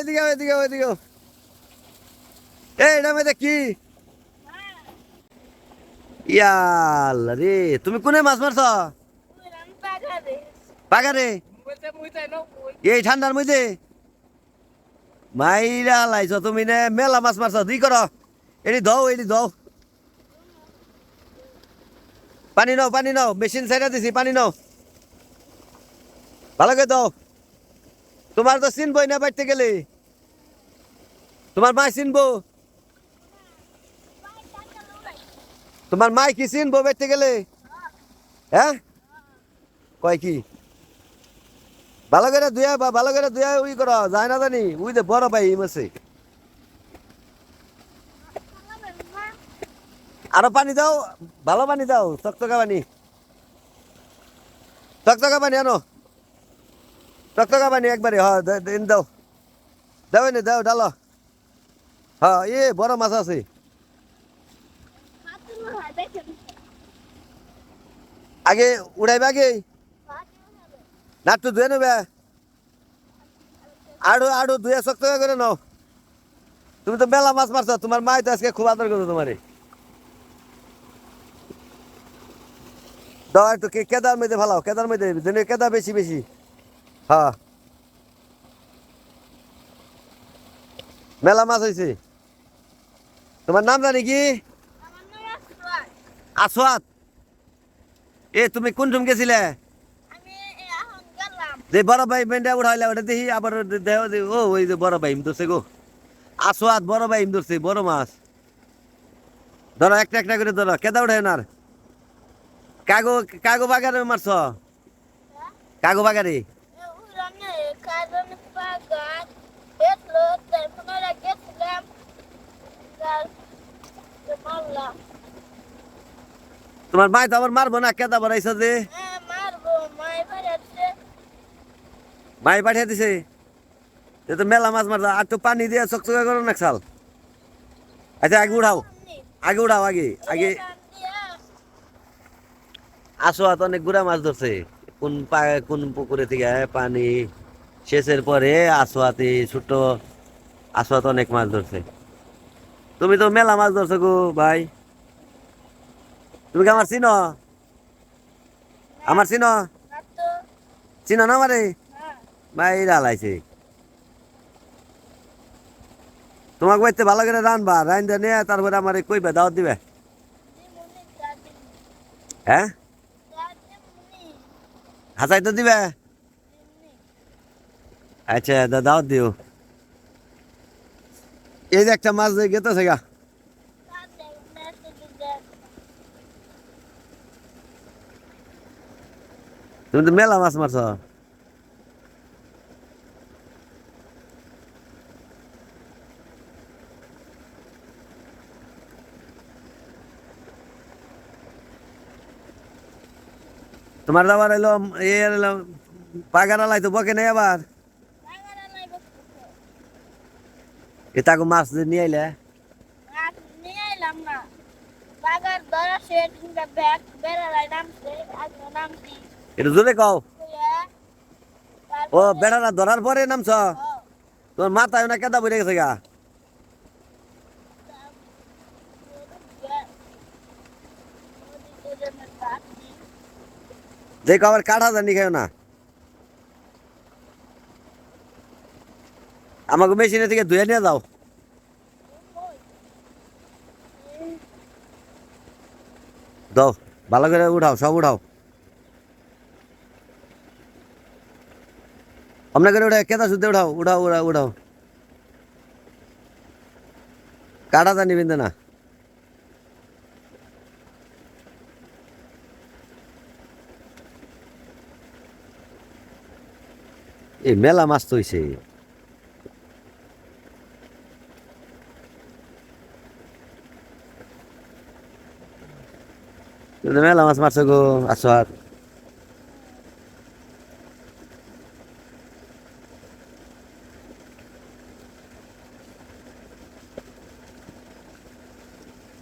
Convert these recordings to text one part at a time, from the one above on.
এদিকে এদিকে এদিকে। এই, এটা মেয়েটা কি? ইয়াল্লা রে, তুমি কোনে মাছ মারছ? পাগারে। এই ঠান্ডার মধ্যে। মাইরা লাইছ তুমি নে, মেলা মাছ মারছ দি কর এটি দাও এটি দাও পানি নাও পানি নাও মেশিন সাইডা দিছি, পানি নাও। ভালো করে তোমার তো চিনবই না বাড়তে গেলে। তোমার মা চিনবো। তোমার মাই কি চিনবো বাড়তে গেলে? হ্যাঁ? কয় কি? ভালো করে দুয়া বা, ভালো করে দুয়া উই করো, যায় না জানি। উই যে বড় ভাই আছে। আরও পানি দাও, ভালো পানি দাও টকটকা পানি। টকটকা পানি আনো। টকটকা পানি একবারে হ্যাঁ দাও। দাও এনে, দাও, ডালো। হ্যাঁ এ, বড় মাছ আছে। আগে উড়াইবে আগে? নাট্টু ধুয়ে নেবে? আড়ু আড়ু ধুয়ে শক্ত করে নাও। তুমি তো মেলা মাছ মারছো, তোমার মাই তো আজকে খুব আদর করতো তোমারে। দাও, একটু কেদার মধ্যে ভালো কেদার যেন কেদা বেশি বেশি। হ্যাঁ। মেলা মাছ হয়েছে তোমার নাম জানি কি? আসওয়াত। এ, তুমি কোন রুম গেছিলে যে বড় ভাই মেন্ডা উঠাইলে, ওটা দেখি আবার দেহ দে ও, ওই যে বড় ভাই ধরছে গো আসওয়াত, বড় ভাই ধরছে বড় মাছ। ধরো, একটা একটা করে ধরো, কেদা উঠায় না কাগো কাগো বাগারে মারছ? কাগো বাগারে? তোমার মাই তো আবার মারবো না? কেদা বাড়াইছ যে? মাই পাঠিয়ে দিছে। এ তো মেলা মাছ মারছ আর তো পানি দিয়ে চকচকা করো না সাল আচ্ছা আগে উঠাও। আগে উঠাও, আগে। আগে আসো তো অনেক গুড়া মাছ ধরছে। কোন কোন পুকুরে থেকে পানি? শেষের পরে আসোয়াতে ছোট আসোয়াত অনেক মাছ ধরছে। তুমি তো মেলা মাছ ধরছো গো, ভাই। তুমি কি আমার চিনো? আমার চিনো? চিনো না আমারে? বাইরা লাইছে। তোমাকে বাইতে ভালো করে রানবা রান নিয়ে তারপরে আমার কইবে, দাওয়াত দিবে। হ্যাঁ? হাসাই তো দিবে। আচ্ছা দাওয়াত দিও। এই যে একটা মাছ দিয়ে গেতেছে গা। তুমি তো মেলা মাছ মারছ। তোমার আবার এলো এলো, পাগার আলাই তো বকে নেই আবার। এ তাকে মাছ নিয়ে আইলে বাগার ধরা শেড কিংবা ব্যাগ বেড়ালায় নামছে আগে নামছি। এটা জোরে কও। ও তারপরে ধরার পরে নামছ? তোমার মাথায় না কেদা বইরে গেছে গা? যে কবার কাঠা জানি খাও না। আমাকে মেশিনে থেকে ধুয়ে নিয়ে যাও। দাও, ভালো করে উঠাও, সব উঠাও। আপনার করে উঠে কেদা শুদ্ধে উঠাও উঠাও উঠাও উঠাও। কাটাটা নিবেন না। এই মেলা মাছ তো হইছে। তুমি মেলা মাছ মারছো গো আসো আর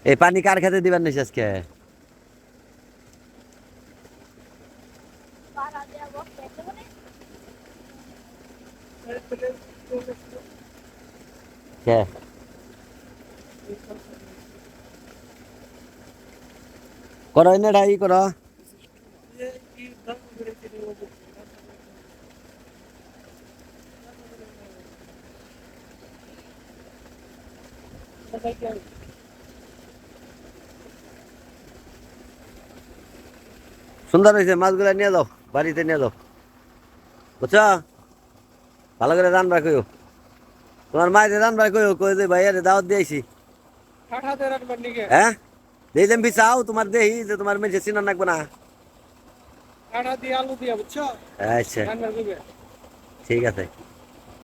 এই পানি কার খেতে দিবেন না আজকে? কে? করো এনে ঢাই করো। সুন্দর হয়েছে মাছগুলো নিয়ে যাও বাড়িতে নিয়ে যাও। বুঝছ? ভালো করে রান্না কইও তোমার মায়ের রান্না কইও কই যে ভাইয়ারে দাওয়াত দিয়েছি। হ্যাঁ? দেই দেন পিছাও তোমার দেহি যে তোমার মেঝে চিনা রাখব না কাঠা দিয়ে আলু দিয়ে বুঝছ আচ্ছা রান্না করবে ঠিক আছে